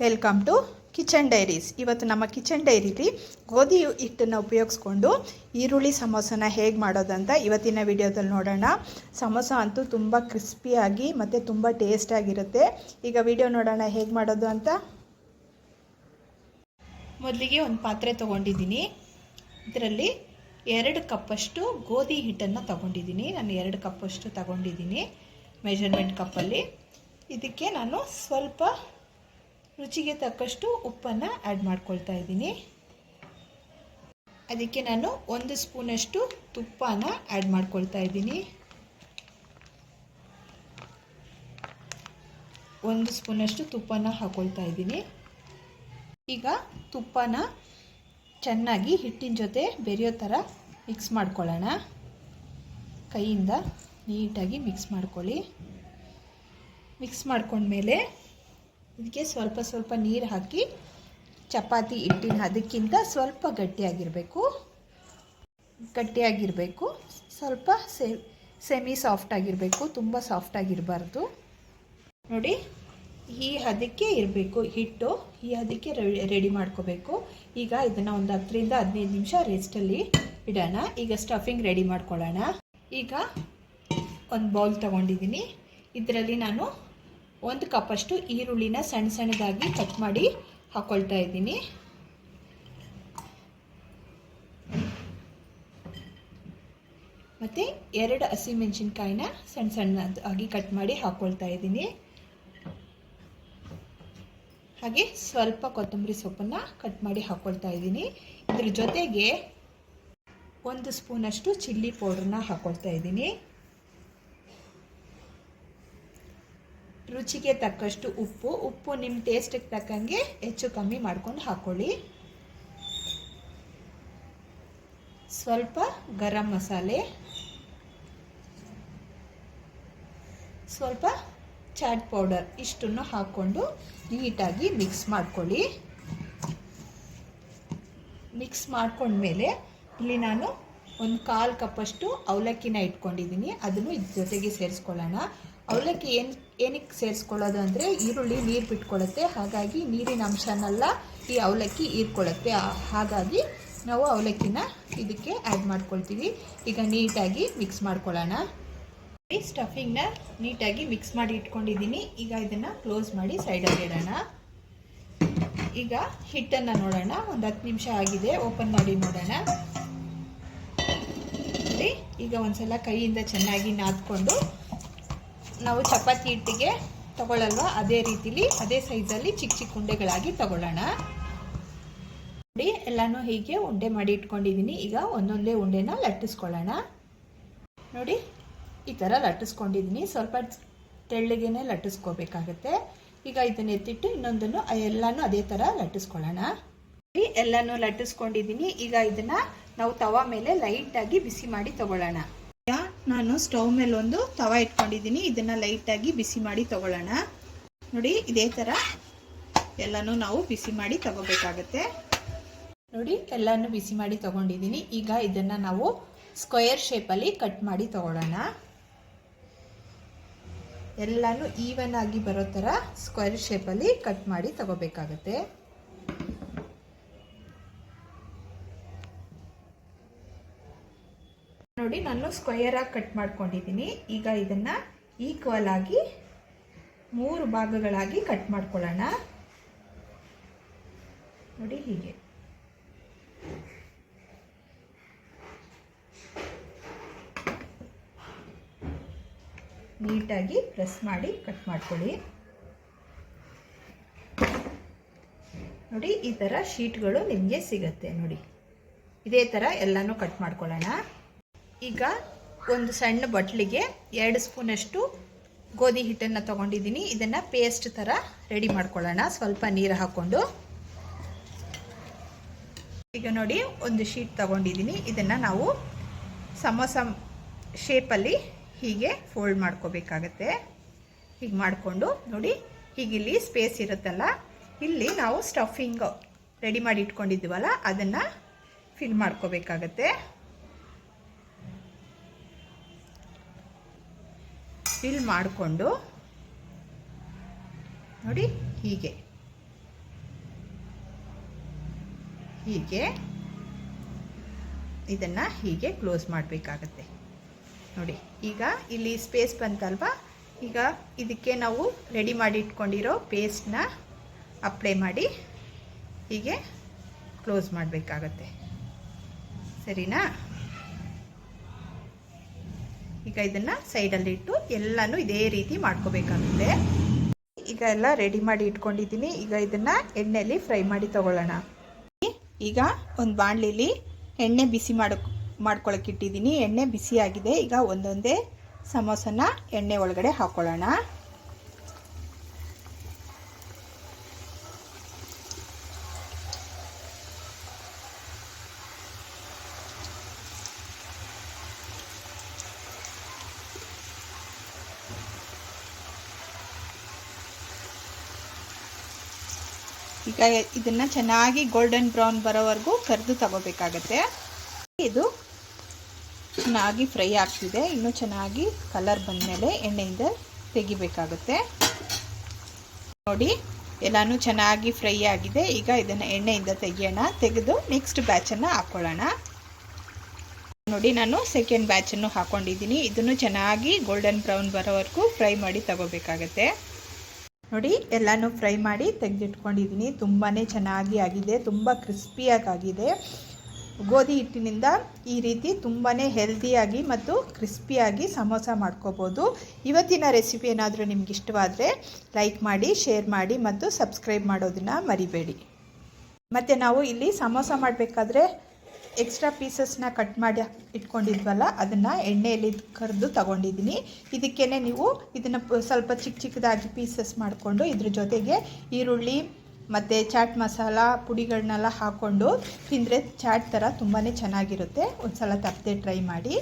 Welcome to kitchen diaries ಇವತ್ತು ನಮ್ಮ kitchen ಡೈರಿಲಿ ಗೋಧಿ ಹಿಟ್ಟನ್ನು ಉಪಯೋಗಿಸ್ಕೊಂಡು ಈರುಳ್ಳಿ ಸಮೋಸನ ಹೇಗೆ ಮಾಡೋದಂತ ಇವತ್ತಿನ ವಿಡಿಯೋದಲ್ಲಿ ನೋಡೋಣ. ಸಮೋಸ ಅಂತೂ ತುಂಬ ಕ್ರಿಸ್ಪಿಯಾಗಿ ಮತ್ತು ತುಂಬ ಟೇಸ್ಟಾಗಿರುತ್ತೆ ಈಗ ವಿಡಿಯೋ ನೋಡೋಣ ಹೇಗೆ ಮಾಡೋದು ಅಂತ. ಮೊದಲಿಗೆ ಒಂದು ಪಾತ್ರೆ ತೊಗೊಂಡಿದ್ದೀನಿ. ಇದರಲ್ಲಿ ಎರಡು ಕಪ್ಪಷ್ಟು ಗೋಧಿ ಹಿಟ್ಟನ್ನು ತಗೊಂಡಿದ್ದೀನಿ. ನಾನು ಎರಡು ಕಪ್ಪಷ್ಟು ತಗೊಂಡಿದ್ದೀನಿ. ಮೆಜರ್ಮೆಂಟ್ ಕಪ್ಪಲ್ಲಿ. ಇದಕ್ಕೆ ನಾನು ಸ್ವಲ್ಪ ರುಚಿಗೆ ತಕ್ಕಷ್ಟು ಉಪ್ಪನ್ನು ಆ್ಯಡ್ ಮಾಡ್ಕೊಳ್ತಾ ಇದ್ದೀನಿ. ಅದಕ್ಕೆ ನಾನು ಒಂದು ಸ್ಪೂನಷ್ಟು ತುಪ್ಪನ ಆ್ಯಡ್ ಮಾಡ್ಕೊಳ್ತಾ ಇದ್ದೀನಿ. ಒಂದು ಸ್ಪೂನಷ್ಟು ತುಪ್ಪನ ಹಾಕೊಳ್ತಾ ಇದ್ದೀನಿ. ಈಗ ತುಪ್ಪನ ಚೆನ್ನಾಗಿ ಹಿಟ್ಟಿನ ಜೊತೆ ಬೆರೆಯೋ ಥರ ಮಿಕ್ಸ್ ಮಾಡ್ಕೊಳ್ಳೋಣ. ಕೈಯಿಂದ ನೀಟಾಗಿ ಮಿಕ್ಸ್ ಮಾಡ್ಕೊಳ್ಳಿ. ಮಿಕ್ಸ್ ಮಾಡ್ಕೊಂಡ್ಮೇಲೆ ಇದಕ್ಕೆ ಸ್ವಲ್ಪ ಸ್ವಲ್ಪ ನೀರು ಹಾಕಿ ಚಪಾತಿ ಹಿಟ್ಟಿನ ಅದಕ್ಕಿಂತ ಸ್ವಲ್ಪ ಗಟ್ಟಿಯಾಗಿರಬೇಕು. ಗಟ್ಟಿಯಾಗಿರಬೇಕು. ಸ್ವಲ್ಪ ಸೆಮಿ ಸಾಫ್ಟಾಗಿರಬೇಕು ತುಂಬ ಸಾಫ್ಟಾಗಿರಬಾರ್ದು ನೋಡಿ, ಈ ಹದಕ್ಕೆ ಇರಬೇಕು ಹಿಟ್ಟು. ಈ ಹದಕ್ಕೆ ರೆಡಿ ಮಾಡ್ಕೋಬೇಕು. ಈಗ ಇದನ್ನು ಒಂದು ಹತ್ತರಿಂದ ಹದಿನೈದು ನಿಮಿಷ ರೆಸ್ಟಲ್ಲಿ ಇಡೋಣ. ಈಗ ಸ್ಟಫಿಂಗ್ ರೆಡಿ ಮಾಡ್ಕೊಳ್ಳೋಣ. ಈಗ ಒಂದು ಬೌಲ್ ತೊಗೊಂಡಿದ್ದೀನಿ. ಇದರಲ್ಲಿ ನಾನು ಒಂದು ಕಪ್ಪಷ್ಟು ಈರುಳ್ಳಿನ ಸಣ್ಣ ಸಣ್ಣದಾಗಿ ಕಟ್ ಮಾಡಿ ಹಾಕ್ಕೊಳ್ತಾ ಇದ್ದೀನಿ. ಮತ್ತು ಎರಡು ಹಸಿಮೆಣಸಿನ್ಕಾಯಿನ ಸಣ್ಣ ಸಣ್ಣದಾಗಿ ಕಟ್ ಮಾಡಿ ಹಾಕ್ಕೊಳ್ತಾ ಇದ್ದೀನಿ. ಹಾಗೆ ಸ್ವಲ್ಪ ಕೊತ್ತಂಬರಿ ಸೊಪ್ಪನ್ನು ಕಟ್ ಮಾಡಿ ಹಾಕ್ಕೊಳ್ತಾ ಇದ್ದೀನಿ. ಇದ್ರ ಜೊತೆಗೆ ಒಂದು ಸ್ಪೂನಷ್ಟು ಚಿಲ್ಲಿ ಪೌಡ್ರನ್ನ ಹಾಕ್ಕೊಳ್ತಾ ಇದ್ದೀನಿ. ರುಚಿಗೆ ತಕ್ಕಷ್ಟು ಉಪ್ಪು. ಉಪ್ಪು ನಿಮ್ಮ ಟೇಸ್ಟಿಗೆ ತಕ್ಕಂಗೆ ಹೆಚ್ಚು ಕಮ್ಮಿ ಮಾಡ್ಕೊಂಡು ಹಾಕ್ಕೊಳ್ಳಿ ಸ್ವಲ್ಪ ಗರಂ ಮಸಾಲೆ. ಸ್ವಲ್ಪ ಚಾಟ್ ಪೌಡರ್ ಇಷ್ಟನ್ನು ಹಾಕ್ಕೊಂಡು ನೀಟಾಗಿ ಮಿಕ್ಸ್ ಮಾಡ್ಕೊಳ್ಳಿ. ಮಿಕ್ಸ್ ಮಾಡ್ಕೊಂಡ್ಮೇಲೆ ಇಲ್ಲಿ ನಾನು ಒಂದು ಕಾಲು ಕಪ್ಪಷ್ಟು ಅವಲಕ್ಕಿನ ಇಟ್ಕೊಂಡಿದ್ದೀನಿ. ಅದನ್ನು ಇದ್ರ ಜೊತೆಗೆ ಸೇರಿಸ್ಕೊಳ್ಳೋಣ. ಅವಲಕ್ಕಿ ಏನು ಏನಕ್ಕೆ ಸೇರಿಸ್ಕೊಳ್ಳೋದು ಅಂದರೆ ಈರುಳ್ಳಿ ನೀರು ಬಿಟ್ಕೊಳ್ಳುತ್ತೆ ಹಾಗಾಗಿ ನೀರಿನ ಅಂಶನೆಲ್ಲ ಈ ಅವಲಕ್ಕಿ ಹೀರ್ಕೊಳ್ಳುತ್ತೆ ಹಾಗಾಗಿ ನಾವು ಅವಲಕ್ಕಿನ ಇದಕ್ಕೆ ಆ್ಯಡ್ ಮಾಡ್ಕೊಳ್ತೀವಿ. ಈಗ ನೀಟಾಗಿ ಮಿಕ್ಸ್ ಮಾಡ್ಕೊಳ್ಳೋಣ. ಸ್ಟಫಿಂಗ್ನ ನೀಟಾಗಿ ಮಿಕ್ಸ್ ಮಾಡಿ ಇಟ್ಕೊಂಡಿದ್ದೀನಿ. ಈಗ ಇದನ್ನು ಕ್ಲೋಸ್ ಮಾಡಿ ಸೈಡಲ್ಲಿ ಇಡೋಣ. ಈಗ ಹಿಟ್ಟನ್ನು ನೋಡೋಣ. ಒಂದು ಹತ್ತು ನಿಮಿಷ ಆಗಿದೆ. ಓಪನ್ ಮಾಡಿ ನೋಡೋಣ. ನೋಡಿ, ಈಗ ಒಂದ್ಸಲ ಕೈಯಿಂದ ಚೆನ್ನಾಗಿ ನಾದ್ಕೊಂಡು ನಾವು ಚಪಾತಿ ಹಿಟ್ಟಿಗೆ ತಗೊಳ್ಳಲ್ವ? ಅದೇ ರೀತಿಲಿ, ಅದೇ ಸೈಜಲ್ಲಿ ಚಿಕ್ಕ ಚಿಕ್ಕ ಉಂಡೆಗಳಾಗಿ ತಗೊಳ್ಳೋಣ. ನೋಡಿ, ಎಲ್ಲನೂ ಹೀಗೆ ಉಂಡೆ ಮಾಡಿ ಇಟ್ಕೊಂಡಿದ್ದೀನಿ ಈಗ ಒಂದೊಂದೇ ಉಂಡೆನ ಲಟ್ಟಿಸ್ಕೊಳ್ಳೋಣ. ನೋಡಿ, ಈ ಥರ ಲಟ್ಟಿಸ್ಕೊಂಡಿದ್ದೀನಿ ಸ್ವಲ್ಪ ತೆಳ್ಳಗೇನೆ ಲಟ್ಟಿಸ್ಕೋಬೇಕಾಗತ್ತೆ. ಈಗ ಇದನ್ನ ಎತ್ತಿಟ್ಟು ಇನ್ನೊಂದನ್ನು ಎಲ್ಲನೂ ಅದೇ ಥರ ಲಟ್ಟಿಸ್ಕೊಳ್ಳೋಣ. ಎಲ್ಲನೂ ಲಟ್ಟಿಸ್ಕೊಂಡಿದ್ದೀನಿ ಈಗ ಇದನ್ನು ನಾವು ತವಾ ಮೇಲೆ ಲೈಟಾಗಿ ಬಿಸಿ ಮಾಡಿ ತಗೊಳ್ಳೋಣ. ನಾನು ಸ್ಟವ್ ಮೇಲೆ ಒಂದು ತವ ಇಟ್ಕೊಂಡಿದ್ದೀನಿ. ಇದನ್ನು ಲೈಟಾಗಿ ಬಿಸಿ ಮಾಡಿ ತಗೊಳ್ಳೋಣ. ನೋಡಿ, ಇದೇ ಥರ ಎಲ್ಲನೂ ನಾವು ಬಿಸಿ ಮಾಡಿ ತಗೋಬೇಕಾಗತ್ತೆ. ನೋಡಿ, ಎಲ್ಲನೂ ಬಿಸಿ ಮಾಡಿ ತಗೊಂಡಿದ್ದೀನಿ. ಈಗ ಇದನ್ನು ನಾವು ಸ್ಕ್ವೇರ್ ಶೇಪಲ್ಲಿ ಕಟ್ ಮಾಡಿ ತಗೊಳ್ಳೋಣ. ಎಲ್ಲನೂ ಈವನ್ ಆಗಿ ಬರೋ ಥರ ಸ್ಕ್ವೇರ್ ಶೇಪಲ್ಲಿ ಕಟ್ ಮಾಡಿ ತಗೋಬೇಕಾಗತ್ತೆ. ನೋಡಿ ನಾನು ಸ್ಕ್ವಯರ್ ಆಗಿ ಕಟ್ ಮಾಡ್ಕೊಂಡಿದ್ದೀನಿ. ಈಗ ಇದನ್ನು ಈಕ್ವಲ್ ಆಗಿ ಮೂರು ಭಾಗಗಳಾಗಿ ಕಟ್ ಮಾಡ್ಕೊಳ್ಳೋಣ. ನೋಡಿ ಹೀಗೆ. ನೀಟಾಗಿ ಪ್ರೆಸ್ ಮಾಡಿ ಕಟ್ ಮಾಡ್ಕೊಳ್ಳಿ. ನೋಡಿ ಈ ಥರ ಶೀಟ್ಗಳು ನಿಮಗೆ ಸಿಗುತ್ತೆ ನೋಡಿ. ಇದೇ ಥರ ಎಲ್ಲನೂ ಕಟ್ ಮಾಡ್ಕೊಳ್ಳೋಣ. ಈಗ ಒಂದು ಸಣ್ಣ ಬಟ್ಲಿಗೆ ಎರಡು ಸ್ಪೂನಷ್ಟು ಗೋಧಿ ಹಿಟ್ಟನ್ನು ತೊಗೊಂಡಿದ್ದೀನಿ. ಇದನ್ನು ಪೇಸ್ಟ್ ಥರ ರೆಡಿ ಮಾಡ್ಕೊಳ್ಳೋಣ. ಸ್ವಲ್ಪ ನೀರು ಹಾಕ್ಕೊಂಡು. ಈಗ ನೋಡಿ, ಒಂದು ಶೀಟ್ ತಗೊಂಡಿದ್ದೀನಿ. ಇದನ್ನು ನಾವು ಸಮೋಸ ಶೇಪಲ್ಲಿ ಹೀಗೆ ಫೋಲ್ಡ್ ಮಾಡ್ಕೋಬೇಕಾಗತ್ತೆ. ಹೀಗೆ ಮಾಡಿಕೊಂಡು ನೋಡಿ, ಹೀಗಿಲ್ಲಿ ಸ್ಪೇಸ್ ಇರುತ್ತಲ್ಲ, ಇಲ್ಲಿ ನಾವು ಸ್ಟಫಿಂಗ್ ರೆಡಿ ಮಾಡಿ ಇಟ್ಕೊಂಡಿದ್ದೀವಲ್ಲ ಅದನ್ನು ಫಿಲ್ ಮಾಡ್ಕೋಬೇಕಾಗತ್ತೆ. ಫಿಲ್ ಮಾಡಿಕೊಂಡು ನೋಡಿ ಹೀಗೆ. ಹೀಗೆ. ಇದನ್ನು ಹೀಗೆ ಕ್ಲೋಸ್ ಮಾಡಬೇಕಾಗತ್ತೆ. ನೋಡಿ, ಈಗ ಇಲ್ಲಿ ಸ್ಪೇಸ್ ಬಂತಲ್ವಾ? ಈಗ ಇದಕ್ಕೆ ನಾವು ರೆಡಿ ಮಾಡಿ ಇಟ್ಕೊಂಡಿರೋ ಪೇಸ್ಟ್ನ ಅಪ್ಲೈ ಮಾಡಿ ಹೀಗೆ ಕ್ಲೋಸ್ ಮಾಡಬೇಕಾಗತ್ತೆ. ಸರಿನಾ? ಈಗ ಇದನ್ನು ಸೈಡಲ್ಲಿಟ್ಟು ಎಲ್ಲನೂ ಇದೇ ರೀತಿ ಮಾಡ್ಕೋಬೇಕಾಗುತ್ತೆ. ಈಗ ಎಲ್ಲ ರೆಡಿ ಮಾಡಿ ಇಟ್ಕೊಂಡಿದ್ದೀನಿ. ಈಗ ಇದನ್ನು ಎಣ್ಣೆಯಲ್ಲಿ ಫ್ರೈ ಮಾಡಿ ತಗೊಳ್ಳೋಣ. ಈಗ ಒಂದು ಬಾಣಲಿಲಿ ಎಣ್ಣೆ ಬಿಸಿ ಮಾಡಕ್ ಮಾಡ್ಕೊಳಕ್ಕೆ ಎಣ್ಣೆ ಬಿಸಿಯಾಗಿದೆ. ಈಗ ಒಂದೊಂದೇ ಸಮೋಸನ ಎಣ್ಣೆ ಒಳಗಡೆ ಹಾಕೊಳ್ಳೋಣ. ಈಗ ಇದನ್ನು ಚೆನ್ನಾಗಿ ಗೋಲ್ಡನ್ ಬ್ರೌನ್ ಬರೋವರೆಗೂ ಕರೆದು ತಗೋಬೇಕಾಗತ್ತೆ. ಇದು ಚೆನ್ನಾಗಿ ಫ್ರೈ ಆಗ್ತಿದೆ. ಇನ್ನೂ ಚೆನ್ನಾಗಿ ಕಲರ್ ಬಂದಮೇಲೆ ಎಣ್ಣೆಯಿಂದ ತೆಗಿಬೇಕಾಗುತ್ತೆ. ನೋಡಿ, ಎಲ್ಲನೂ ಚೆನ್ನಾಗಿ ಫ್ರೈ ಆಗಿದೆ. ಈಗ ಇದನ್ನು ಎಣ್ಣೆಯಿಂದ ತೆಗೆಯೋಣ. ತೆಗೆದು ನೆಕ್ಸ್ಟ್ ಬ್ಯಾಚನ್ನು ಹಾಕ್ಕೊಳ್ಳೋಣ ನೋಡಿ, ನಾನು ಸೆಕೆಂಡ್ ಬ್ಯಾಚನ್ನು ಹಾಕ್ಕೊಂಡಿದ್ದೀನಿ ಇದನ್ನು ಚೆನ್ನಾಗಿ ಗೋಲ್ಡನ್ ಬ್ರೌನ್ ಬರೋವರೆಗೂ ಫ್ರೈ ಮಾಡಿ ತಗೋಬೇಕಾಗತ್ತೆ. ನೋಡಿ, ಎಲ್ಲನೂ ಫ್ರೈ ಮಾಡಿ ತೆಗೆದಿಟ್ಕೊಂಡಿದ್ದೀನಿ. ತುಂಬಾ ಚೆನ್ನಾಗಿ ಆಗಿದೆ, ತುಂಬ ಕ್ರಿಸ್ಪಿಯಾಗಿ ಆಗಿದೆ. ಗೋಧಿ ಹಿಟ್ಟಿನಿಂದ ಈ ರೀತಿ ತುಂಬಾ ಹೆಲ್ದಿಯಾಗಿ ಮತ್ತು ಕ್ರಿಸ್ಪಿಯಾಗಿ ಸಮೋಸ ಮಾಡ್ಕೋಬೋದು. ಇವತ್ತಿನ ರೆಸಿಪಿ ಏನಾದರೂ ನಿಮ್ಗೆ ಇಷ್ಟವಾದರೆ ಲೈಕ್ ಮಾಡಿ ಶೇರ್ ಮಾಡಿ ಮತ್ತು ಸಬ್ಸ್ಕ್ರೈಬ್ ಮಾಡೋದನ್ನು ಮರಿಬೇಡಿ. ಮತ್ತು ನಾವು ಇಲ್ಲಿ ಸಮೋಸ ಮಾಡಬೇಕಾದ್ರೆ ಎಕ್ಸ್ಟ್ರಾ ಪೀಸಸ್ನ ಕಟ್ ಮಾಡಿ ಇಟ್ಕೊಂಡಿದ್ವಲ್ಲ, ಅದನ್ನು ಎಣ್ಣೆಯಲ್ಲಿ ಕರೆದು ತಗೊಂಡಿದ್ದೀನಿ ಇದಕ್ಕೇ ನೀವು ಇದನ್ನು ಸ್ವಲ್ಪ ಚಿಕ್ಕ ಚಿಕ್ಕದಾಗಿ ಪೀಸಸ್ ಮಾಡಿಕೊಂಡು ಇದ್ರ ಜೊತೆಗೆ ಈರುಳ್ಳಿ ಮತ್ತು ಚಾಟ್ ಮಸಾಲ ಪುಡಿಗಳನ್ನೆಲ್ಲ ಹಾಕ್ಕೊಂಡು ತಿಂದರೆ ಚಾಟ್ ಥರ ತುಂಬಾ ಚೆನ್ನಾಗಿರುತ್ತೆ. ಒಂದು ಸಲ ತಪ್ಪದೆ ಟ್ರೈ ಮಾಡಿ.